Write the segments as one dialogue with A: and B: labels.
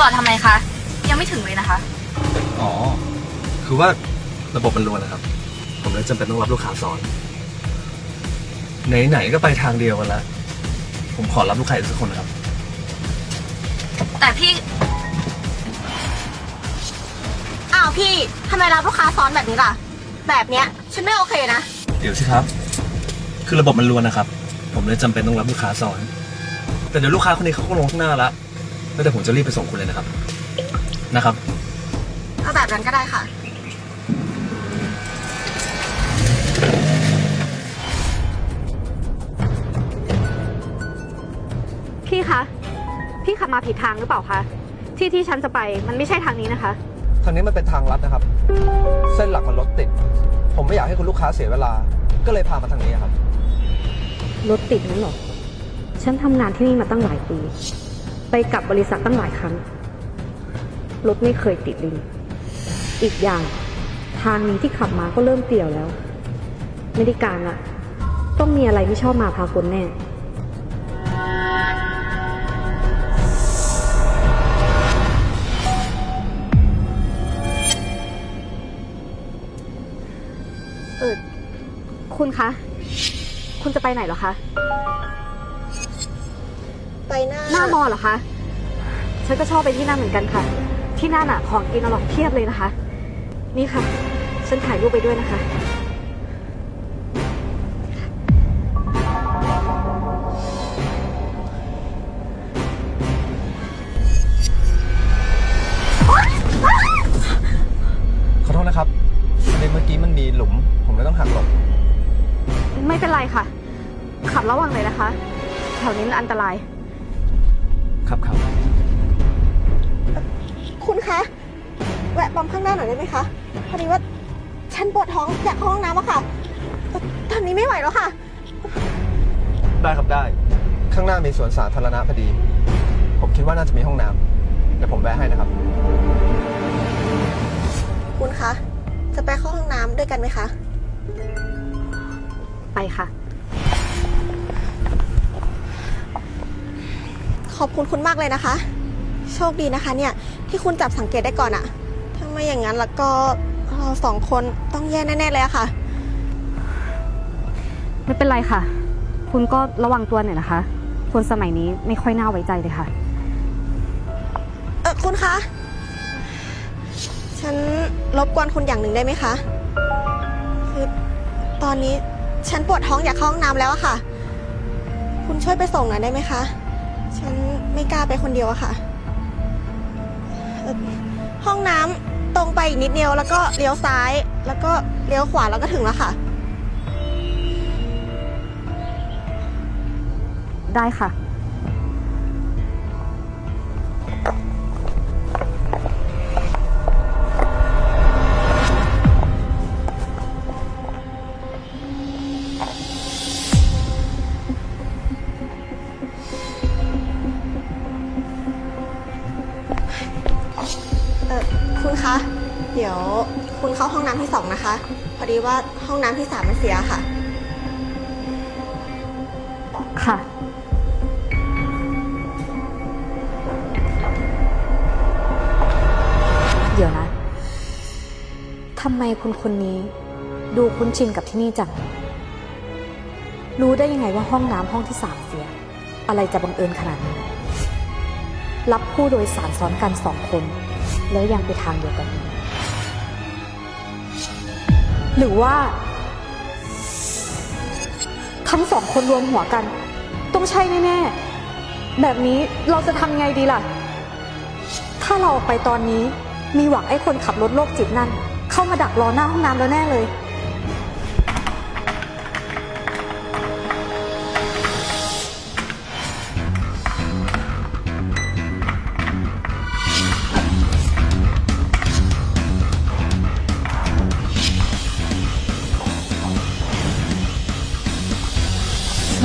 A: จอดทำไมคะ ยังไม่ถึงเลยนะคะ
B: อ๋อ คือว่าระบบมันรวนนะครับ ผมเลยจำเป็นต้องรับลูกค้าซ้อน ไหนๆก็ไปทางเดียวกันแล้วผมขอรับลูกค้าอีกสักคนนะครับ
A: แต่พี่
C: อ้าวพี่ทำไมรับลูกค้าซ้อนแบบนี้ล่ะ แบบเนี้ยฉันไม่โอเคนะ
B: เดี๋ยวสิครับ คือระบบมันรวนนะครับ ผมเลยจำเป็นต้องรับลูกค้าซ้อน แต่เดี๋ยวลูกค้าคนนี้เขาก็ลงข้างหน้าละ แล้วเดี๋ยวผมจะรีบไปส่งคุณเลยนะครับ นะครับ
C: เอาแบบนั้นก็ได้ค่ะ
D: พี่คะ พี่ขับมาผิดทางหรือเปล่าคะ ที่ที่ฉันจะไปมันไม่ใช่ทางนี้นะคะ
E: ทางนี้มันเป็นทางลัดนะครับ เส้นหลักมันรถติด ผมไม่อยากให้คุณลูกค้าเสียเวลา ก็เลยพามาทางนี้ครับ
D: รถติดนั้นหรอ ฉันทำงานที่นี่มาตั้งหลายปี ไปกลับบริษัทตั้งหลายครั้ง รถไม่เคยติดลยนี่อีกอย่างทางนี้ที่ขับมาก็เริ่มเตี่ยวแล้ว ไม่ได้การละต้องมีอะไรไม่ชอบมาพากลแน่เออคุณคะ คุณจะไปไหนหรอคะ
C: ไปหน้า
D: หน้ามอเหรอคะ ฉันก็ชอบไปที่นั่นเหมือนกันค่ะ ที่นั่นอะของกินอร่อยเพียบเลยนะคะ นี่ค่ะ ฉันถ่ายรูปไปด้วยนะคะ
E: ขอโทษนะครับประเด็นเมื่อกี้มันมีหลุม ผมเลยต้องหักหลบ
D: ไม่เป็นไรค่ะ ขับระวังเลยนะคะ แถวนี้มันอันตราย
E: ครับครับ
C: คุณคะ แวะปั๊มข้างหน้าหน่อยได้ไหมคะ พอดีว่าฉันปวดท้องอยากเข้าห้องน้ำอะค่ะเอ่อตอนนี้ไม่ไหวแล้วค่ะ
E: ได้ครับได้ ข้างหน้ามีสวนสาธารณะพอดี ผมคิดว่าน่าจะมีห้องน้ำเดี๋ยวผมแวะให้นะครับ
C: คุณคะ จะไปเข้าห้องน้ำด้วยกันไหมคะ
D: ไปค่ะ
C: ขอบคุณคุณมากเลยนะคะ โชคดีนะคะเนี่ย ที่คุณจับสังเกตได้ก่อนอะถ้าไม่อย่างนั้นแล้วก็เราสองคนต้องแย่แน่ๆเลยอะค่ะ
D: ไม่เป็นไรค่ะ คุณก็ระวังตัวหน่อยนะคะ คนสมัยนี้ไม่ค่อยน่าไว้ใจเลยค่ะ
C: เออคุณคะ ฉันรบกวนคุณอย่างหนึ่งได้ไหมคะ คือตอนนี้ฉันปวดท้องอยากเข้าห้องน้ำแล้วอะค่ะ คุณช่วยไปส่งหน่อยได้ไหมคะฉัน ไม่กล้าไปคนเดียวอะค่ะ ห้องน้ำตรงไปอีกนิดเดียว แล้วก็เลี้ยวซ้าย แล้วก็เลี้ยวขวาแล้วก็ถึงแล้วค่ะ
D: ได้ค่ะ
C: เดี๋ยวคุณเข้าห้องน้ำที่สองนะคะ พอดีว่าห้องน้ำที่สามมันเสียค่ะ
D: ค่ะ เดี๋ยวนะ ทำไมคุณคนนี้ ดูคุ้นชินกับที่นี่จัง รู้ได้ยังไงว่าห้องน้ำห้องที่สามเสีย อะไรจะบังเอิญขนาดนี้รับผู้โดยสารซ้อนกันสองคน แล้วยังไปทางเดียวกันหรือว่า ทั้งสองคนรวมหัวกัน ต้องใช่แน่ๆ แบบนี้เราจะทำไงดีล่ะ ถ้าเราออกไปตอนนี้มีหวังไอ้คนขับรถโรคจิตนั่น เข้ามาดักรอหน้าห้องน้ำแล้วแน่เลย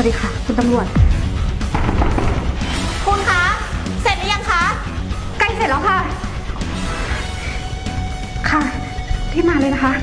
D: ดีค่ะ คุณตำรวจ
C: คุณคะ เสร็จหรือยังคะ
D: ใกล้เสร็จแล้วค่ะ ค่ะ ที่มาเลยนะคะ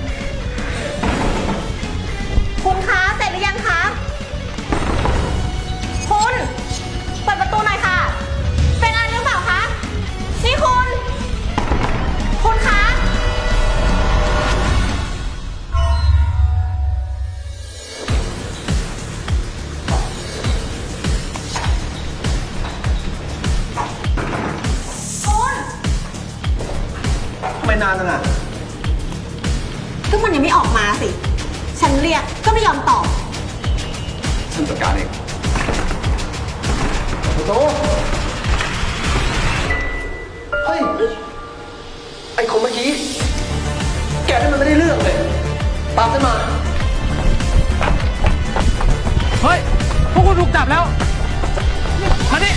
C: นานแล้วนะก็มันยังไม่ออกมาสิ ฉันเรียกก็ไม่ยอมตอบ
B: ฉันประการเอง
E: โต้เฮ้ย ไอ้คนเมื่อกี้ แกนี่มันไม่ได้เรื่องเลย ตามฉันมา
B: เฮ้ย พวกคุณถูกจับแล้ว มา
C: นี่